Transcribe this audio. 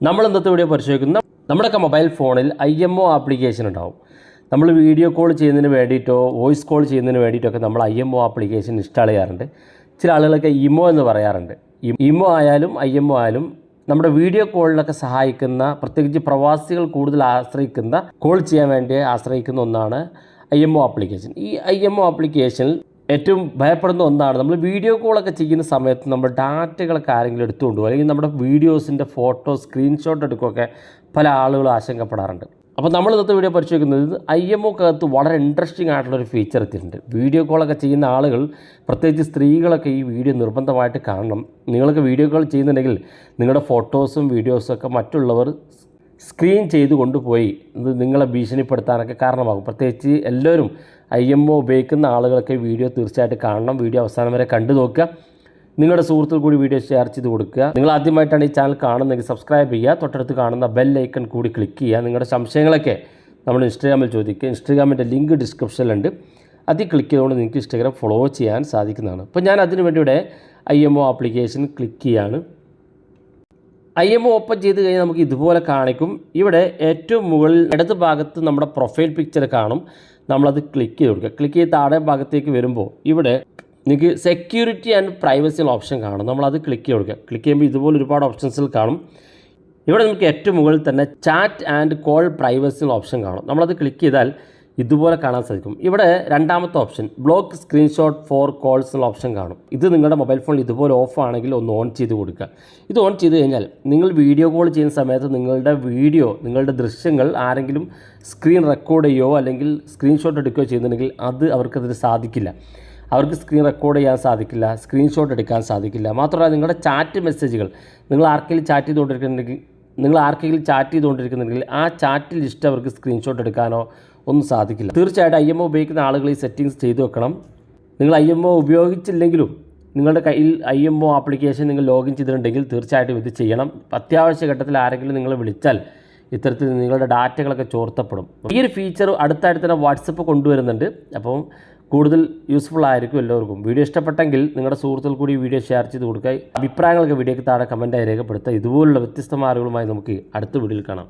നമ്മൾ ഇന്നത്തെ വീഡിയോ പരിശോധിക്കുന്ന? നമ്മുടെയൊക്കെ മൊബൈൽ ഫോണിൽ ഐ എം ഒ ആപ്ലിക്കേഷൻ ഉണ്ടാവും. നമ്മൾ വീഡിയോ കോൾ ചെയ്യുന്നതിന് വേണ്ടിയിട്ടോ വോയിസ് കോൾ ചെയ്യുന്നതിന് വേണ്ടിയിട്ടൊക്കെ നമ്മൾ I M O application install ചെയ്യാറുണ്ട്. ചില ആളുകളൊക്കെ ഇമോ എന്ന് പറയാറുണ്ട്. ഇമോ ആയാലും ഐ എം ഒ ആയാലും നമ്മുടെ വീഡിയോ കോളിലൊക്കെ സഹായിക്കുന്ന പ്രത്യേകിച്ച് പ്രവാസികൾ കൂടുതൽ ആശ്രയിക്കുന്ന കോൾ ചെയ്യാൻ വേണ്ടി ആശ്രയിക്കുന്ന ഒന്നാണ് ഐ എം ഒ ആപ്ലിക്കേഷൻ ഈ ഐ എം ഒ ആപ്ലിക്കേഷനിൽ ഏറ്റവും ഭയപ്പെടുന്ന ഒന്നാണ് നമ്മൾ വീഡിയോ കോളൊക്കെ ചെയ്യുന്ന സമയത്ത് നമ്മൾ ഡാറ്റകളൊക്കെ ആരെങ്കിലും എടുത്തുകൊണ്ട് അല്ലെങ്കിൽ നമ്മുടെ വീഡിയോസിന്റെ ഫോട്ടോ സ്ക്രീൻഷോട്ട് എടുക്കുകയൊക്കെ പല ആളുകളും ആശങ്കപ്പെടാറുണ്ട്. അപ്പോൾ നമ്മൾ ഇന്നത്തെ വീഡിയോ പരിശോധിക്കുന്നത് ഐ എം ഒക്കകത്ത് വളരെ ഇൻട്രസ്റ്റിംഗ് ആയിട്ടുള്ളൊരു ഫീച്ചർ എത്തിയിട്ടുണ്ട്. വീഡിയോ കോളൊക്കെ ചെയ്യുന്ന ആളുകൾ പ്രത്യേകിച്ച് സ്ത്രീകളൊക്കെ ഈ വീഡിയോ നിർബന്ധമായിട്ട് കാണണം. നിങ്ങൾക്ക് വീഡിയോ കോൾ ചെയ്യുന്നുണ്ടെങ്കിൽ നിങ്ങളുടെ ഫോട്ടോസും വീഡിയോസും ഒക്കെ മറ്റുള്ളവർ സ്ക്രീൻ ചെയ്ത് കൊണ്ടുപോയി. ഇത് നിങ്ങളെ ഭീഷണിപ്പെടുത്താനൊക്കെ കാരണമാകും. പ്രത്യേകിച്ച് എല്ലാവരും ഐ എം ഒ ഉപയോഗിക്കുന്ന ആളുകളൊക്കെ വീഡിയോ തീർച്ചയായിട്ടും കാണണം. വീഡിയോ അവസാനം വരെ കണ്ടു നോക്കുക. നിങ്ങളുടെ സുഹൃത്തുക്കൾ കൂടി വീഡിയോ ഷെയർ ചെയ്ത് കൊടുക്കുക. നിങ്ങൾ ആദ്യമായിട്ടാണ് ഈ ചാനൽ കാണുന്നതെങ്കിൽ സബ്സ്ക്രൈബ് ചെയ്യുക. തൊട്ടടുത്ത് കാണുന്ന ബെൽ ഐക്കൺ കൂടി ക്ലിക്ക് ചെയ്യുക. നിങ്ങളുടെ സംശയങ്ങളൊക്കെ നമ്മൾ ഇൻസ്റ്റാഗ്രാമിൽ ചോദിക്കുക ഇൻസ്റ്റാഗ്രാമിന്റെ ലിങ്ക് ഡിസ്ക്രിപ്ഷനിലുണ്ട് അതിൽ ക്ലിക്ക് ചെയ്തുകൊണ്ട് നിങ്ങൾക്ക് ഇൻസ്റ്റാഗ്രാം ഫോളോ ചെയ്യാൻ സാധിക്കുന്നതാണ്. അപ്പോൾ ഞാൻ അതിനുവേണ്ടിയുടെ I M O application click ചെയ്യാണ്. ഐ എം ഓപ്പൺ ചെയ്ത് കഴിഞ്ഞാൽ നമുക്ക് ഇതുപോലെ കാണിക്കും. ഇവിടെ ഏറ്റവും മുകളിൽ ഇടത് ഭാഗത്ത് നമ്മുടെ പ്രൊഫൈൽ പിക്ചർ കാണും. നമ്മളത് ക്ലിക്ക് ചെയ്ത് കൊടുക്കുക. ക്ലിക്ക് ചെയ്ത് താഴെ ഭാഗത്തേക്ക് വരുമ്പോൾ ഇവിടെ നിങ്ങൾക്ക് സെക്യൂരിറ്റി ആൻഡ് പ്രൈവസി ഓപ്ഷൻ കാണും. നമ്മളത് ക്ലിക്ക് ചെയ്ത് കൊടുക്കുക. ക്ലിക്ക് ചെയ്യുമ്പോൾ ഇതുപോലെ ഒരുപാട് ഓപ്ഷൻസിൽ കാണും. ഇവിടെ നമുക്ക് ഏറ്റവും മുകളിൽ തന്നെ chat and call privacy option കാണും. നമ്മളത് ക്ലിക്ക് ചെയ്താൽ ഇതുപോലെ കാണാൻ സാധിക്കും. ഇവിടെ രണ്ടാമത്തെ option block screenshot for calls എന്നുള്ള ഓപ്ഷൻ കാണും. ഇത് നിങ്ങളുടെ മൊബൈൽ ഫോണിൽ ഇതുപോലെ ഓഫ് ആണെങ്കിൽ ഒന്ന് ഓൺ ചെയ്ത് കൊടുക്കുക. ഇത് ഓൺ ചെയ്ത് കഴിഞ്ഞാൽ നിങ്ങൾ വീഡിയോ കോൾ ചെയ്യുന്ന സമയത്ത് നിങ്ങളുടെ വീഡിയോ നിങ്ങളുടെ ദൃശ്യങ്ങൾ ആരെങ്കിലും സ്ക്രീൻ റെക്കോർഡ് ചെയ്യുകയോ അല്ലെങ്കിൽ സ്ക്രീൻഷോട്ട് എടുക്കുകയോ ചെയ്യുന്നുണ്ടെങ്കിൽ അത് അവർക്കതിന് സാധിക്കില്ല. അവർക്ക് സ്ക്രീൻ റെക്കോർഡ് ചെയ്യാൻ സാധിക്കില്ല സ്ക്രീൻഷോട്ട് എടുക്കാൻ സാധിക്കില്ല. മാത്രമല്ല നിങ്ങളുടെ ചാറ്റ് മെസ്സേജുകൾ നിങ്ങൾ ആർക്കെങ്കിലും ചാറ്റ് ചെയ്തുകൊണ്ടിരിക്കുന്നുണ്ടെങ്കിൽ നിങ്ങൾ ആർക്കെങ്കിലും ചാറ്റ് ചെയ്തുകൊണ്ടിരിക്കുന്നുണ്ടെങ്കിൽ ആ ചാറ്റ് ലിസ്റ്റ് അവർക്ക് സ്ക്രീൻഷോട്ട് എടുക്കാനോ ഒന്നും സാധിക്കില്ല. തീർച്ചയായിട്ടും ഐ എം ഒ ഉപയോഗിക്കുന്ന ആളുകൾ ഈ സെറ്റിങ്സ് ചെയ്തു വെക്കണം. നിങ്ങൾ ഐ എം ഒ ഉപയോഗിച്ചില്ലെങ്കിലും നിങ്ങളുടെ കയ്യിൽ ഐ എം ഒ ആപ്ലിക്കേഷൻ നിങ്ങൾ ലോഗിൻ ചെയ്തിട്ടുണ്ടെങ്കിൽ തീർച്ചയായിട്ടും ഇത് ചെയ്യണം. അത്യാവശ്യ ഘട്ടത്തിൽ ആരെങ്കിലും നിങ്ങളെ വിളിച്ചാൽ ഇത്തരത്തിൽ നിങ്ങളുടെ ഡാറ്റകളൊക്കെ ചോർത്തപ്പെടും. ഈ ഒരു ഫീച്ചർ അടുത്തായിട്ട് തന്നെ വാട്സപ്പ് കൊണ്ടുവരുന്നുണ്ട്. അപ്പം കൂടുതൽ യൂസ്ഫുൾ ആയിരിക്കും എല്ലാവർക്കും. വീഡിയോ ഇഷ്ടപ്പെട്ടെങ്കിൽ നിങ്ങളുടെ സുഹൃത്തുക്കൾ കൂടി വീഡിയോ ഷെയർ ചെയ്ത് കൊടുക്കുക. അഭിപ്രായങ്ങളൊക്കെ വീഡിയോക്ക് താഴെ കമന്റായി രേഖപ്പെടുത്തുക. ഇതുപോലുള്ള വ്യത്യസ്ത മാർഗങ്ങളുമായി നമുക്ക് അടുത്ത വീഡിയോയിൽ കാണാം.